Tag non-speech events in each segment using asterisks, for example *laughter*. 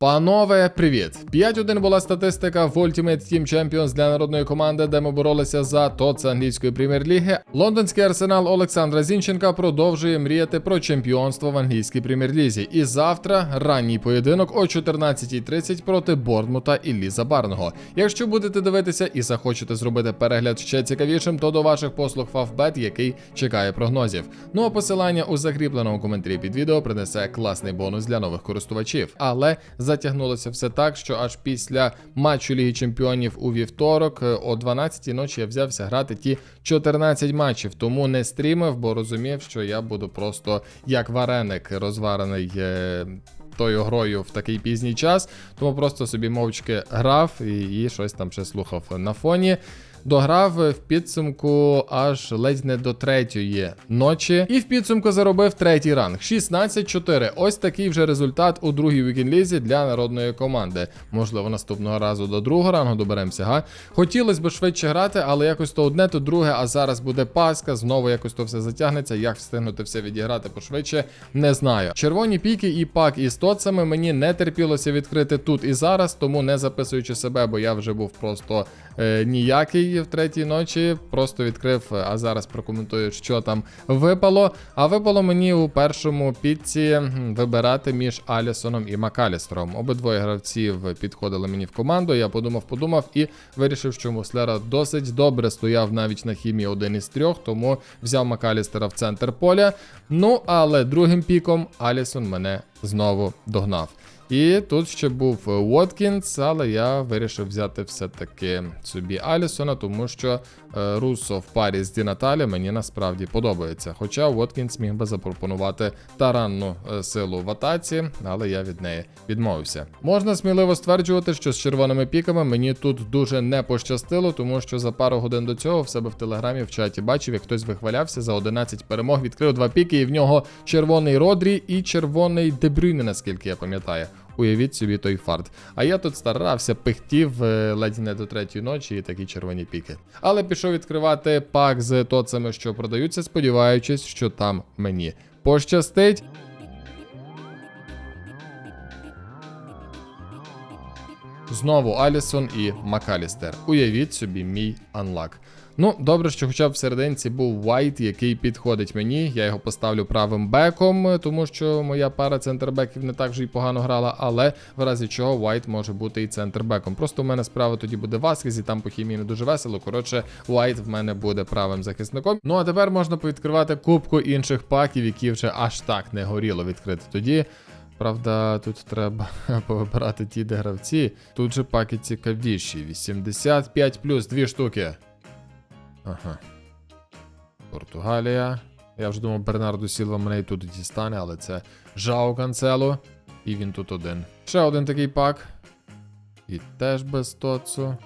Панове, привіт! 5-1 була статистика в Ultimate Team Champions для народної команди, де ми боролися за ТОЦ англійської прем'єр-ліги. Лондонський арсенал Олександра Зінченка продовжує мріяти про чемпіонство в англійській прем'єр-лізі. І завтра ранній поєдинок о 14.30 проти Борнмута і Ліза Барного. Якщо будете дивитися і захочете зробити перегляд ще цікавішим, то до ваших послуг Фавбет, який чекає прогнозів. Ну а посилання у закріпленому коментарі під відео принесе класний бонус для нових користувачів. Але затягнулося все так, що аж після матчу Ліги Чемпіонів у вівторок е, о 12-й ночі я взявся грати ті 14 матчів, тому не стрімив, бо розумів, що я буду просто як вареник розварений тою грою в такий пізній час, тому просто собі мовчки грав і, і щось там ще слухав на фоні. Дограв в підсумку аж ледь не до третьої ночі, і в підсумку заробив третій ранг 16-4. Ось такий вже результат у другій вікінлізі для народної команди. Можливо, наступного разу до другого рангу доберемося, га? Хотілося б швидше грати, але якось то одне, то друге, а зараз буде паска. Знову якось то все затягнеться. Як встигнути все відіграти пошвидше, не знаю. Червоні піки і пак і 100 дотсами. Мені не терпілося відкрити тут і зараз, тому не записуючи себе, бо я вже був просто е, ніякий в третій ночі. Просто відкрив, а зараз прокоментую, що там випало. А випало мені у першому пітці вибирати між Алісоном і Макалістром. Обидвоє гравців підходили мені в команду. Я подумав, подумав і вирішив, що Муслера досить добре стояв навіть на хімії один із трьох, тому взяв Макалістера в центр поля. Ну але другим піком Алісон мене знову догнав. І тут ще був Уоткінс, але я вирішив взяти все-таки собі Алісона, тому що е, Руссо в парі з Ді мені насправді подобається. Хоча Уоткінс міг би запропонувати таранну е, силу в атаці, але я від неї відмовився. Можна сміливо стверджувати, що з червоними піками мені тут дуже не пощастило, тому що за пару годин до цього в себе в телеграмі в чаті бачив, як хтось вихвалявся за 11 перемог, відкрив два піки, і в нього червоний Родрі і червоний Дебрюйне, наскільки я пам'ятаю. Уявіть собі той фарт. А я тут старався, пихтів е, ледь не до третьої ночі і такі червоні піки. Але пішов відкривати пак з тоцами, що продаються, сподіваючись, що там мені пощастить. Знову Алісон і Макалістер. Уявіть собі мій анлак. Ну, добре, що хоча б в був White, який підходить мені. Я його поставлю правим беком, тому що моя пара центрбеків не так вже й погано грала, але в разі чого White може бути і центрбеком. Просто у мене справа тоді буде Васкіз, і там по хімії не дуже весело. Коротше, White в мене буде правим захисником. Ну а тепер можна повідкривати кубку інших паків, які вже аж так не горіло відкрити тоді. Правда, тут треба *laughs* повибирати ті, де гравці. Тут же паки цікавіші. 85 плюс, дві штуки. Ага. Португалія. Я вже думав, Бернарду Сілва мене і тут дістане, але це Жао Канцело. І він тут один. Ще один такий пак. І теж без тоцу.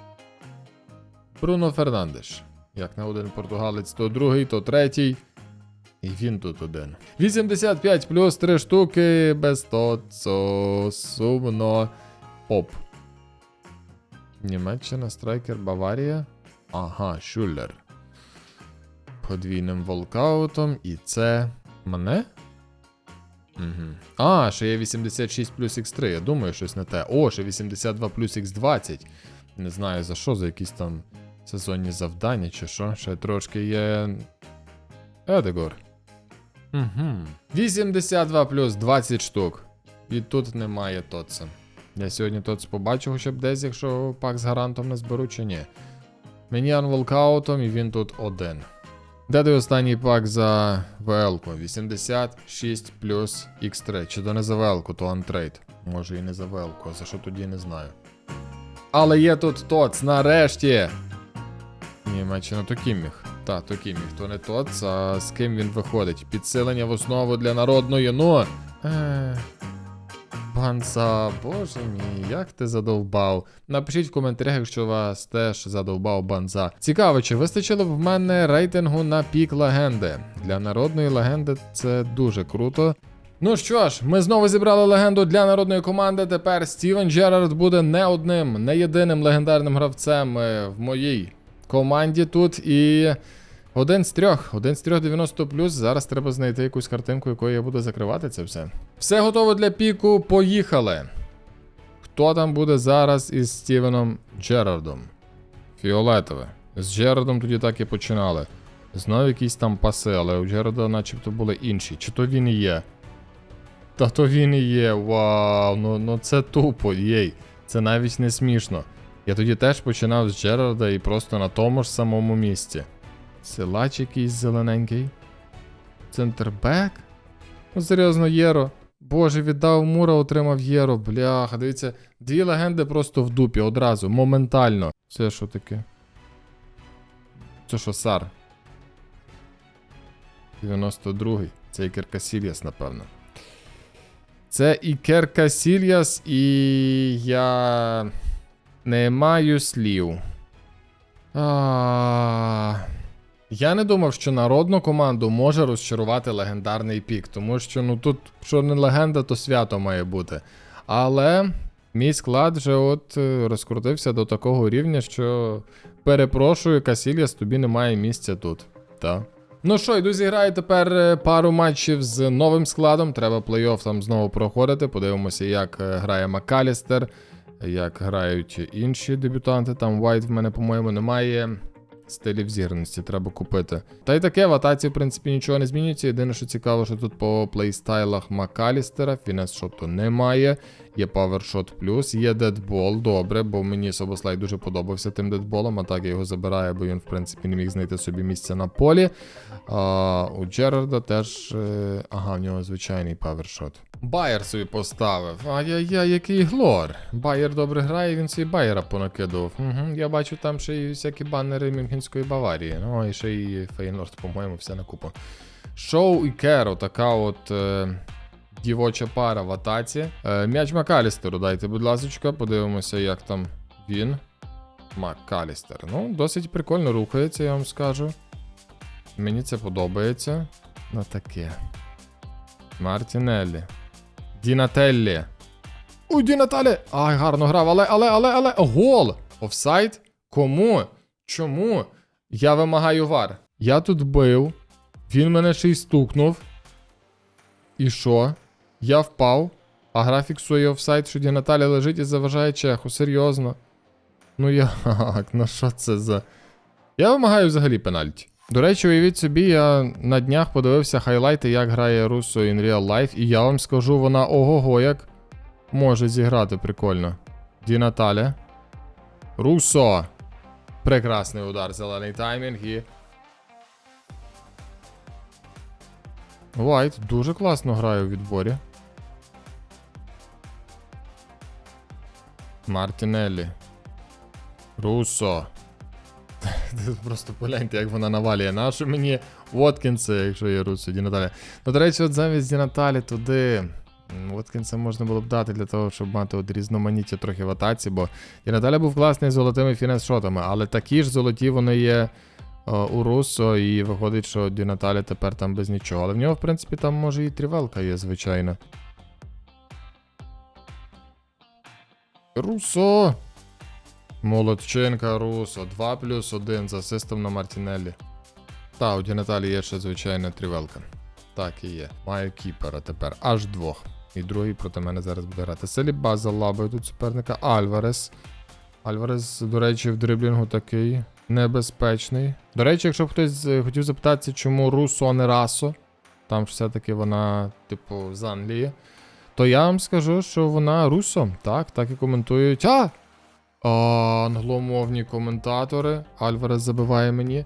Бруно Фернандеш. Як не один португалець, то другий, то третій. І він тут один. 85 плюс 3 штуки без тоцу. Сумно. Оп. Німеччина, страйкер, Баварія. Ага, Шулер. Подвійним волкаутом. І це. Мене? Угу. А, ще є 86 плюс X3. Я думаю, щось не те. О, ще 82 плюс X20. Не знаю за що, за якісь там сезонні завдання чи що. Ще трошки є. Едегор. Угу. 82 плюс 20 штук. І тут немає Тотса. Я сьогодні Тотс побачу хоча б десь, якщо пак з гарантом не зберу чи ні. Мені анволкаутом і він тут один. Той останній пак за ВЛ-ку? 86 плюс X3. Чи то не за ВЛ-ку, то антрейд. Може і не за ВЛ-ку, а за що тоді не знаю. Але є тут Тоц, нарешті! Німеччина то Кімміх. Та, то Кімміх, то не Тоц, а з ким він виходить? Підсилення в основу для народної, ну. Е... Банца, боже мій, як ти задовбав. Напишіть в коментарях, якщо вас теж задовбав банза. Цікаво, чи вистачило б в мене рейтингу на пік легенди. Для народної легенди це дуже круто. Ну що ж, ми знову зібрали легенду для народної команди. Тепер Стівен Джерард буде не одним, не єдиним легендарним гравцем е, в моїй команді тут. І один з трьох, один з трьох 90 плюс. Зараз треба знайти якусь картинку, якою я буду закривати це все. Все готово для піку. Поїхали. Хто там буде зараз із Стівеном Джерардом? Фіолетове. З Джерардом тоді так і починали. Знову якісь там паси, але у Джерарда начебто були інші. Чи то він і є? Та то він і є. Вау, ну, ну це тупо, єй. Це навіть не смішно. Я тоді теж починав з Джерарда і просто на тому ж самому місці. Силач якийсь зелененький. Центрбек? Ну, серйозно, Єро. Боже, віддав Мура, отримав Єро. Бляха, дивіться, дві легенди просто в дупі одразу, моментально. Це що таке? Це що, Сар? 92-й. Це Ікер Касільяс, напевно. Це Ікер Касільяс, і я не маю слів. А... Я не думав, що народну команду може розчарувати легендарний пік, тому що ну тут, що не легенда, то свято має бути. Але мій склад вже от е, розкрутився до такого рівня, що перепрошую, Касільяс, тобі немає місця тут. Та. Ну що, йду зіграю тепер е, пару матчів з новим складом. Треба плей-офф там знову проходити. Подивимося, як е, грає Макалістер, як грають інші дебютанти. Там White в мене, по-моєму, немає стилів зіграності, треба купити. Та й таке, в атаці, в принципі, нічого не змінюється. Єдине, що цікаво, що тут по плейстайлах Макалістера, фінес шоту немає. Є Powershot плюс, є дедбол, добре, бо мені Собослай дуже подобався тим дедболом, а так я його забираю, бо він, в принципі, не міг знайти собі місце на полі. А, у Джерарда теж. е, Ага, в нього звичайний Powershot. Байер собі поставив. Ай-яй-яй, який глор. Байер добре грає, він собі Байера понакидував. Угу, я бачу там ще й всякі банери Мюнхенської Баварії. Ну, і ще й Фейнорд, по-моєму, все на купу. Шоу і Керо, така от. Е... Дівоча пара в атаці. Е, м'яч Макалістеру дайте, будь ласка, подивимося, як там він. Макалістер. Ну, досить прикольно рухається, я вам скажу. Мені це подобається. На таке. Мартінеллі. Дінателлі. Ой, Дінателлі! Ай, гарно грав, але, але, але, але. Гол! Офсайд? Кому? Чому? Я вимагаю вар. Я тут бив. Він мене ще й стукнув. І що? Я впав, а гра фіксує офсайд, що Дінаталі лежить і заважає чеху. Серйозно. Ну як, *laughs* ну що це за. Я вимагаю взагалі пенальті. До речі, уявіть собі, я на днях подивився хайлайти, як грає Руссо in Real Life, і я вам скажу, вона ого-го як може зіграти прикольно. Ді Наталя. Руссо! Прекрасний удар, зелений таймінг і. Вайт дуже класно грає у відборі. Мартінеллі. Руссо. *laughs* Просто погляньте, як вона навалює. Нашу мені Воткінса, якщо є Руссо, Ді Наталі. Ну, до речі, от замість Ді Наталі туди. Воткінса можна було б дати для того, щоб мати от різноманіття трохи в атаці, бо Ді Наталя був класний з золотими фінес-шотами, але такі ж золоті вони є у Руссо, і виходить, що Ді Наталі тепер там без нічого. Але в нього, в принципі, там може і трівелка є, звичайно. Руссо! Молодчинка Русо. 2 плюс 1 з асистом на Мартінеллі. Та, у Ді Наталі є ще звичайна трівелка. Так і є. Маю кіпера тепер. Аж двох. І другий проти мене зараз буде грати. Селіба залабує тут суперника. Альварес. Альварес, до речі, в дриблінгу такий небезпечний. До речі, якщо б хтось е, хотів запитатися, чому Русо, а не Расо, там все-таки вона, типу, з Англії, то я вам скажу, що вона Русо. Так, так і коментують. А! Англомовні коментатори. Альварес забиває мені.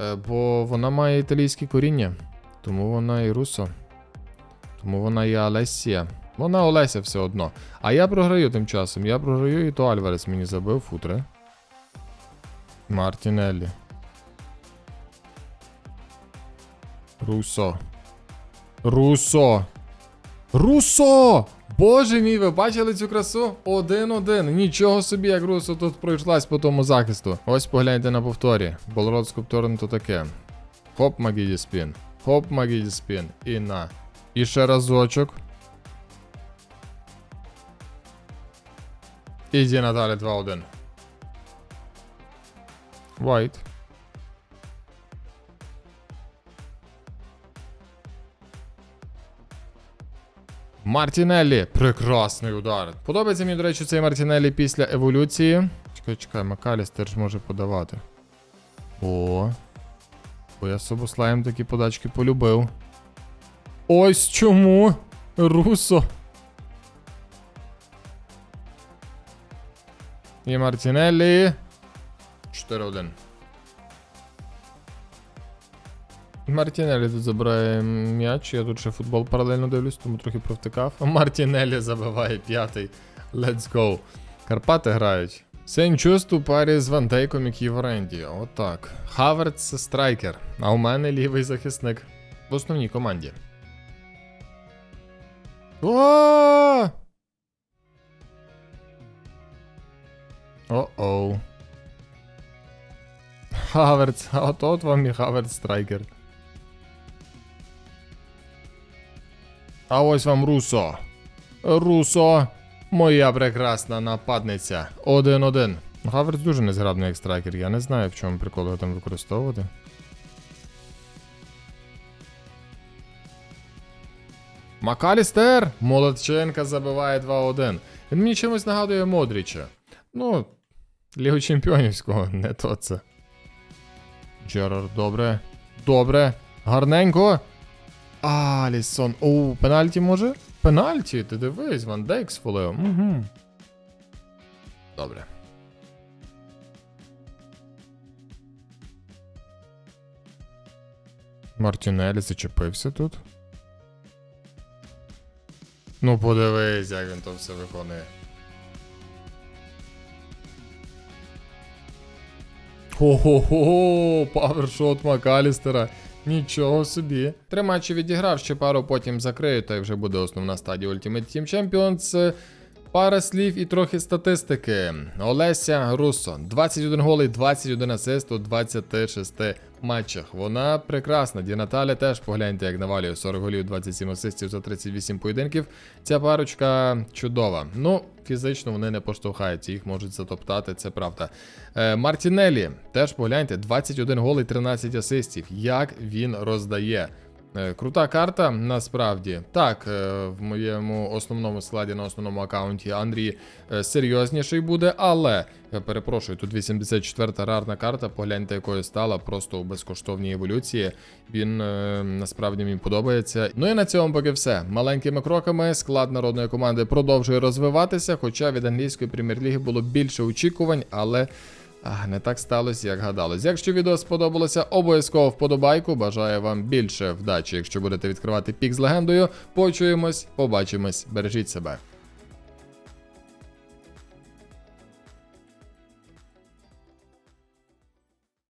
Е, бо вона має італійське коріння. Тому вона і Русо. Тому вона і Алесія. Вона Олеся все одно. А я програю тим часом. Я програю, і то Альварес мені забив футре. Мартінеллі. Русо. Русо. Русо! Боже мій, ви бачили цю красу? Один-один. Нічого собі, як Русо тут пройшлась по тому захисту. Ось погляньте на повторі. Болрод скульптурно то таке. Хоп, магіді спін. Хоп, магіді спін. І на. І ще разочок. Іді Наталі 2-1. White. Мартінеллі. Прекрасний удар. Подобається мені, до речі, цей Мартінеллі після еволюції. Чекай, чекай, Макалістер ж може подавати. О. Бо я Собослаєм такі подачки полюбив. Ось чому. Русо. І Мартінеллі. 4-1. Мартінелі тут забирає м'яч. Я тут ще футбол паралельно дивлюсь, тому трохи провтикав. *laughs* Мартінелі забиває п'ятий. Let's go. Карпати грають. Сенчуст у парі з Вантейком, який в оренді. Отак. Хаверц страйкер. А у мене лівий захисник в основній команді. О! О-оу. Хаверц, а от от вам і Хаверц страйкер. А ось вам Русо. Русо, моя прекрасна нападниця. 1-1. Хаверц дуже незграбний як страйкер. Я не знаю, в чому прикол його там використовувати. Макалістер! Молодченка забиває 2-1. Він мені чимось нагадує Модріча. Ну, Лігу Чемпіонівського, не то це. Джерард, добре. Добре. Гарненько. Алісон. Оу, пенальті може? Пенальті? Ти дивись, Ван Дейк сфолив. Угу. Добре. Мартінелі зачепився тут. Ну, подивись, як він то все виконує. Хо-хо-хо, павершот Макалістера. Нічого собі. Три матчі відіграв, ще пару потім закрию, та й вже буде основна стадія Ultimate Team Champions. Пара слів і трохи статистики. Олеся Руссо. 21 голий, 21 асист у 26 матчах. Вона прекрасна. Ді теж погляньте, як навалює 40 голів, 27 асистів за 38 поєдинків. Ця парочка чудова. Ну, фізично вони не поштовхаються, їх можуть затоптати, це правда. Е, Мартінелі, теж погляньте, 21 гол і 13 асистів. Як він роздає. Е, Крута карта, насправді. Так, е, в моєму основному складі на основному аккаунті Андрій е, серйозніший буде, але перепрошую, тут 84-та рарна карта, погляньте, якою стала, просто у безкоштовній еволюції. Він насправді мені подобається. Ну і на цьому поки все. Маленькими кроками склад народної команди продовжує розвиватися, хоча від англійської прем'єр-ліги було більше очікувань, але. А, не так сталося, як гадалось. Якщо відео сподобалося, обов'язково вподобайку. Бажаю вам більше вдачі, якщо будете відкривати пік з легендою. Почуємось, побачимось, бережіть себе.